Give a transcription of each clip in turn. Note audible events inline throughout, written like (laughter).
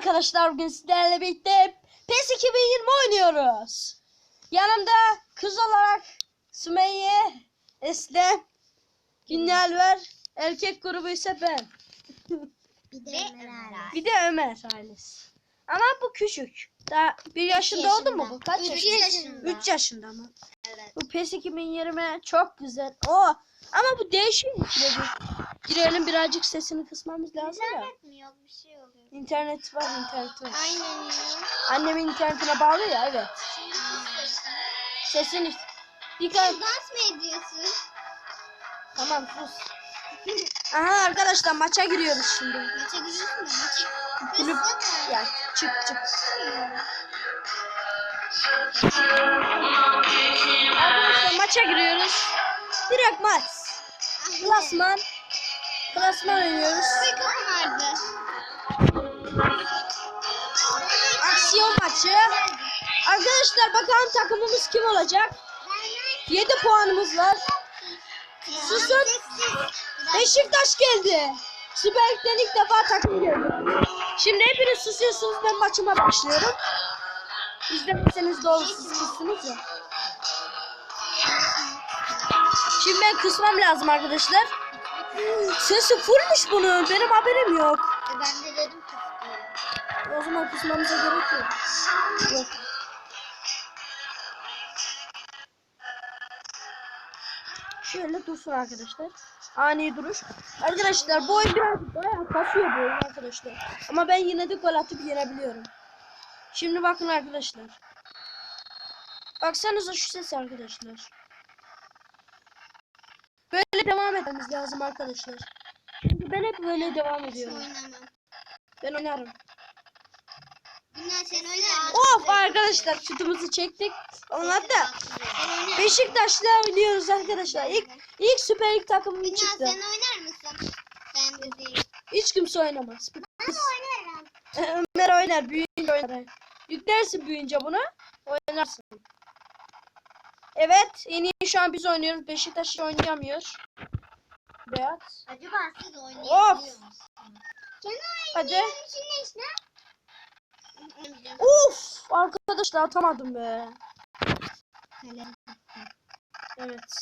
arkadaşlar bugün sizlerle birlikte PES 2020 oynuyoruz. Yanımda kız olarak Sümeyye, Eslem, Günyal var. Erkek grubu ise ben. Bir de Ömer. Bir de Ömer ailesi. Ama bu küçük. Daha bir yaşında oldu mu bu? Kaç Üç yaşında? yaşında. 3 yaşında mı? Evet. Bu PES 2020 çok güzel. O ama bu değişik. Böyle Girelim birazcık sesini kısmamız lazım ya. İnternet mi yok bir şey oluyor. İnternet var, internet var. Aynen ya. Annemin internetine bağlı ya evet. Sesini dikkat. Dans mı ediyorsun? Tamam sus. Aha arkadaşlar maça giriyoruz şimdi. Maça gidiyorsun da maça. Kulüp ya çık çık. Arkadaşlar maça giriyoruz. Direkt maç. Klasman. Klasman oynuyoruz. Sıkıntı vardı. Aksiyon maçı. Arkadaşlar bakalım takımımız kim olacak? 7 puanımız var. Susun. Beşiktaş geldi. Süper Lig'den ilk defa takım geldi. Şimdi hepiniz susuyorsunuz ben maçıma başlıyorum. İzlemezseniz de olur siz ya. Şimdi ben kısmam lazım arkadaşlar. Sesi fullmuş bunun. Benim haberim yok. E, Ben de dedim kızdı. O zaman kısmamıza gerek yok. Yok. Şöyle dursun arkadaşlar. Ani duruş. Arkadaşlar bu oyun biraz bayağı kasıyor bu oyun arkadaşlar. Ama ben yine de gol atıp yenebiliyorum. Şimdi bakın arkadaşlar. Baksanıza şu ses arkadaşlar. Böyle devam etmemiz lazım arkadaşlar. Çünkü ben hep böyle devam ediyorum. Oynamam. Ben oynarım. Bunlar sen oynar? Of arkadaşlar şutumuzu çektik. Onlar da? Beşiktaş'la oynuyoruz arkadaşlar. İlk ilk Süper Lig takımım Dünya çıktı. sen oynar mısın? Ben de değil. Hiç kimse oynamaz. Ben oynarım. (laughs) Ömer oynar, büyüyünce oynar. Yüklersin büyüyünce bunu, oynarsın. Evet, en iyi şu an biz oynuyoruz. Beşiktaş oynayamıyor. Beyaz. Acaba siz oynayabiliyor musunuz? Hadi. oynayabiliyorsun işte. Uf, arkadaşlar atamadım be. Evet.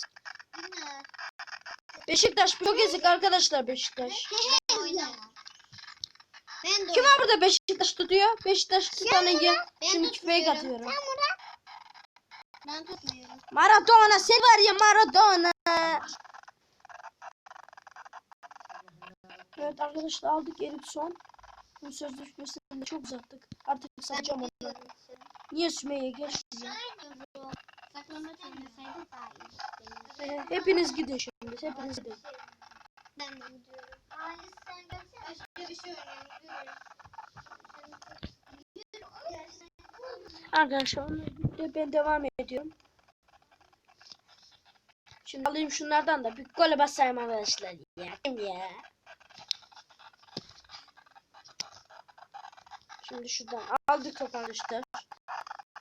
Beşiktaş çok ezik arkadaşlar Beşiktaş. Ben de Kim var burada Beşiktaş tutuyor? Beşiktaş tutanı ye. Ben Şimdi tutmuyorum. fake atıyorum. Ben tutmuyorum. Maradona sen var ya Maradona. Evet arkadaşlar aldık Eriksson. Bu sözleşmesini de çok uzattık. Artık satacağım onu. Niye Sümeyye geç size? Saymıyorum. Saklama çekmeseydi daha iyi. Ee, hepiniz gidin şimdi. Hepiniz gidin. Ben de gidiyorum. Ailesi sen gelsene. Başka bir şey oynayalım. Arkadaşlar ben devam ediyorum. Şimdi alayım şunlardan da bir gole basayım arkadaşlar ya. Ya? Şimdi şuradan aldık topu arkadaşlar.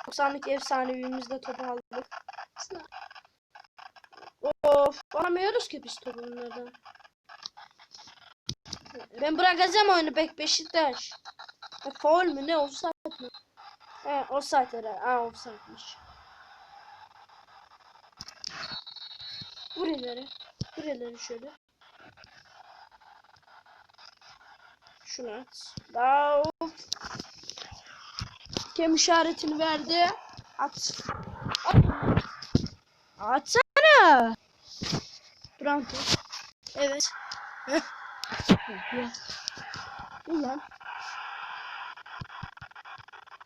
90'lık efsanevimizde topu aldık. Of alamıyoruz ki biz topu bunlardan. Ben bırakacağım oyunu bek Beşiktaş. E, Foul mü ne offside mı? He offside herhalde. Ha offside'miş. Vur ileri şöyle. Şunu at. Daha. Kem işaretini verdi. At. At. Atsana. Branko. Evet. Ulan.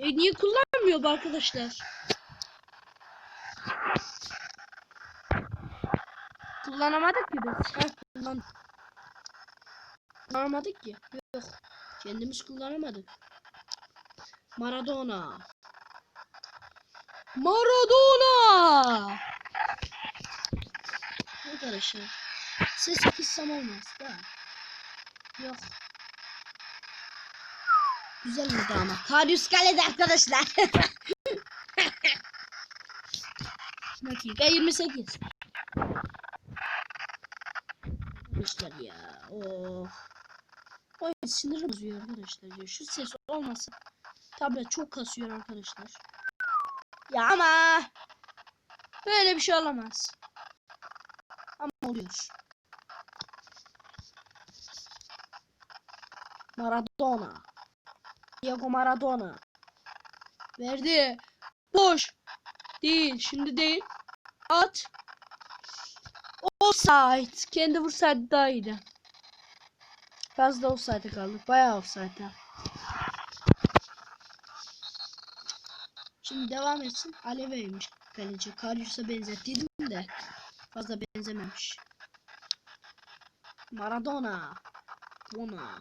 E niye kullanmıyor bu arkadaşlar? Kullanamadık ki biz. Heh, kullan. Kullanamadık ki. Yok. Kendimiz kullanamadık. Maradona. Maradona. Arkadaşlar. Sesi kıssam olmaz da. Yok. Güzel oldu ama. Karius kalede arkadaşlar. Dakika 28. Arkadaşlar ya. Of. Oyun sinir bozuyor arkadaşlar. ya. Şu ses olmasa tablet çok kasıyor arkadaşlar. Ya ama böyle bir şey olamaz. Ama oluyor. Maradona. Diego Maradona. Verdi. Boş. Değil. Şimdi değil. At. Offside. Kendi vursaydı daha iyiydi. Fazla offside kaldık. Bayağı offside. Şimdi devam etsin. Aleveymiş kaleci. Karius'a benzettiydim de fazla benzememiş. Maradona. Bona.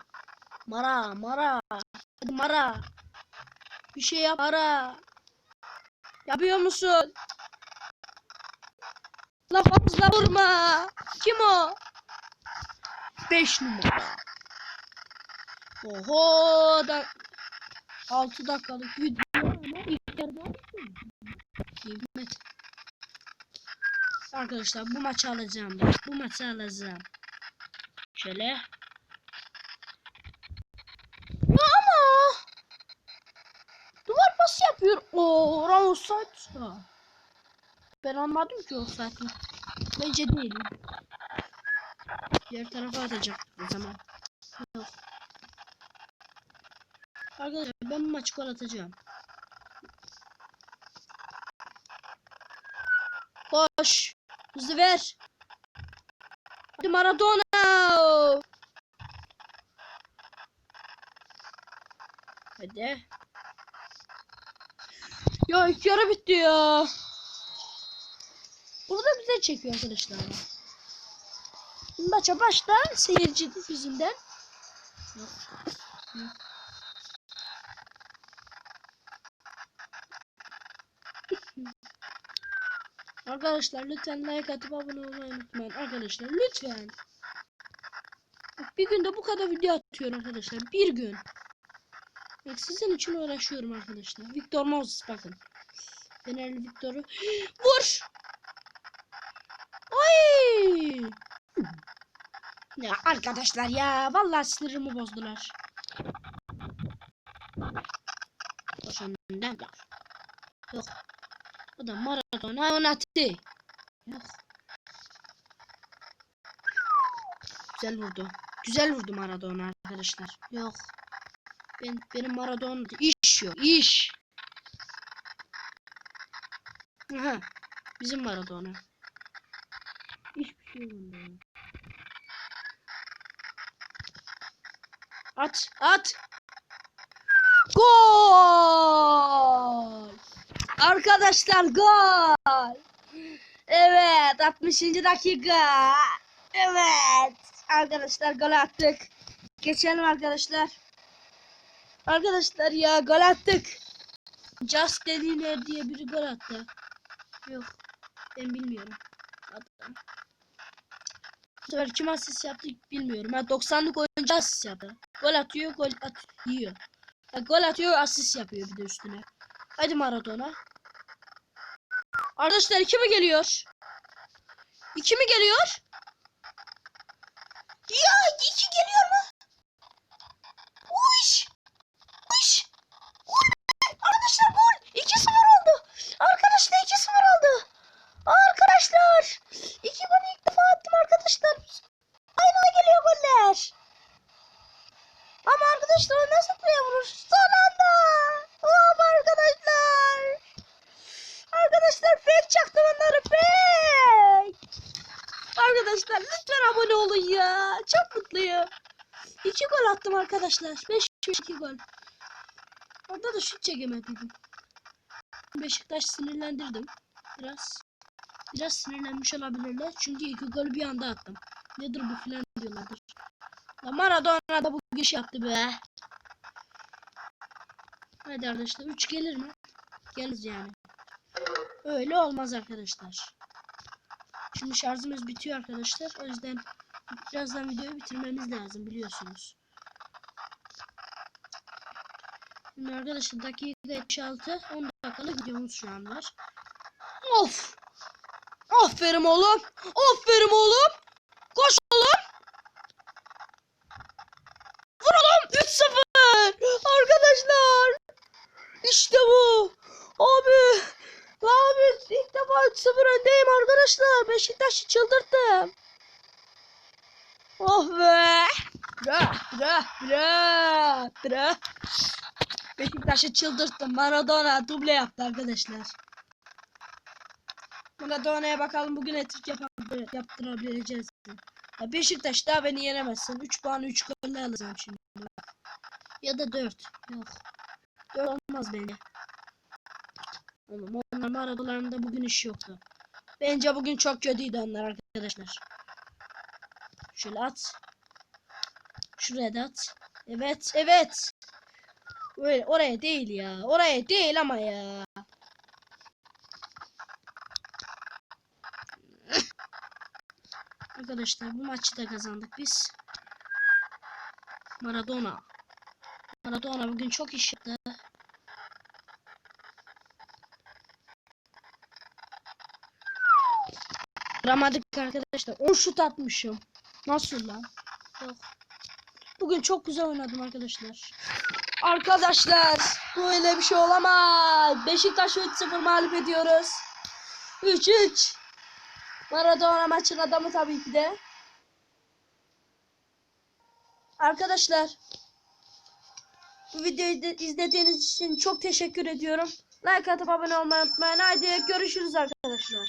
Mara, Mara. Hadi Mara. Bir şey yap Mara. Yapıyor musun? La fazla vurma. Kim o? 5 numara. Oho da 6 dakikalık video ama ilk yarıda Hikmet. Arkadaşlar bu maçı alacağım. Bu maçı alacağım. Şöyle. Ya ama pas yapıyor. Oo, Ramos. Ben anladım ki offside mi? Bence değil. Diğer tarafa atacak o zaman. Arkadaşlar ben bu maçı gol atacağım. Koş. Hızlı ver. Hadi Maradona. Hadi. Ya ilk yarı bitti ya. Burada bize çekiyor arkadaşlar. Maça başta seyirci yüzünden. Arkadaşlar lütfen like atıp abone olmayı unutmayın. Arkadaşlar lütfen. Bir günde bu kadar video atıyorum arkadaşlar. Bir gün. Bak sizin için uğraşıyorum arkadaşlar. Victor Moses bakın. Fenerli Victor'u. (gasps) Vur! Ay! Ya arkadaşlar ya vallahi sinirimi bozdular. Koş önden. Yok. O da Maradona oynatı. Yok. Güzel vurdu. Güzel vurdu Maradona arkadaşlar. Yok. Ben benim Maradona iş yok. iş. Aha. Bizim Maradona. Hiçbir şey olmadı. At, at. Gol! Arkadaşlar gol! Evet, 60. dakika. Evet. Arkadaşlar gol attık. Geçelim arkadaşlar. Arkadaşlar ya gol attık. Just dediler diye biri gol attı. Yok. Ben bilmiyorum. Attı. Bu sefer kim asist yaptı bilmiyorum. Ha 90'lık oyuncu asist yaptı. Gol atıyor, gol at yiyor. Gol atıyor, asist yapıyor bir de üstüne. Hadi Maradona. Arkadaşlar iki mi geliyor? İki mi geliyor? Ya iki geliyor mu? Uş! Uş! Gol! Arkadaşlar gol! 2-0 oldu. Arkadaşlar 2-0 oldu. Arkadaşlar. iki golü ilk defa attım arkadaşlar. Aynı geliyor goller. Ama arkadaşlar o nasıl buraya vurur? Son anda. Oh arkadaşlar. Arkadaşlar fake çaktım onları fake. Arkadaşlar lütfen abone olun ya. Çok mutluyum. İki gol attım arkadaşlar. 5 2 gol. Orada da şut çekemediydim. Beşiktaş sinirlendirdim. Biraz. Biraz sinirlenmiş olabilirler. Çünkü iki golü bir anda attım. Nedir bu filan diyorlardır. Ya Maradona da bu iş yaptı be. Hadi arkadaşlar 3 gelir mi? Gelir yani. Öyle olmaz arkadaşlar. Şimdi şarjımız bitiyor arkadaşlar. O yüzden birazdan videoyu bitirmemiz lazım biliyorsunuz. Şimdi arkadaşlar dakika 76 10 dakikalık videomuz şu an var. Of! Aferin oğlum! Aferin oğlum! Koş oğlum! Vur oğlum! 3-0! Arkadaşlar! İşte bu! Abi! Beşiktaş'ı çıldırttım. Oh be. Bra bra bra bra. Beşiktaş'ı çıldırttım. Maradona duble yaptı arkadaşlar. Maradona'ya bakalım bugün etrik yapabil- yaptırabileceğiz. Ya Beşiktaş daha beni yenemezsin. 3 puan 3 golle alacağım şimdi. Ya da 4. Yok. 4 olmaz bence. Oğlum onlar Maradolarında bugün iş yoktu. Bence bugün çok kötüydü onlar arkadaşlar. Şöyle at. Şuraya da at. Evet, evet. Öyle, oraya değil ya. Oraya değil ama ya. (laughs) Arkadaşlar bu maçı da kazandık biz. Maradona. Maradona bugün çok iş yaptı. Vuramadık arkadaşlar. 10 şut atmışım. Nasıl lan? Yok. Bugün çok güzel oynadım arkadaşlar. Arkadaşlar böyle bir şey olamaz. Beşiktaş'ı 3-0 mağlup ediyoruz. 3-3. Maradona maçın adamı tabii ki de. Arkadaşlar bu videoyu de izlediğiniz için çok teşekkür ediyorum. Like atıp abone olmayı unutmayın. Haydi görüşürüz arkadaşlar.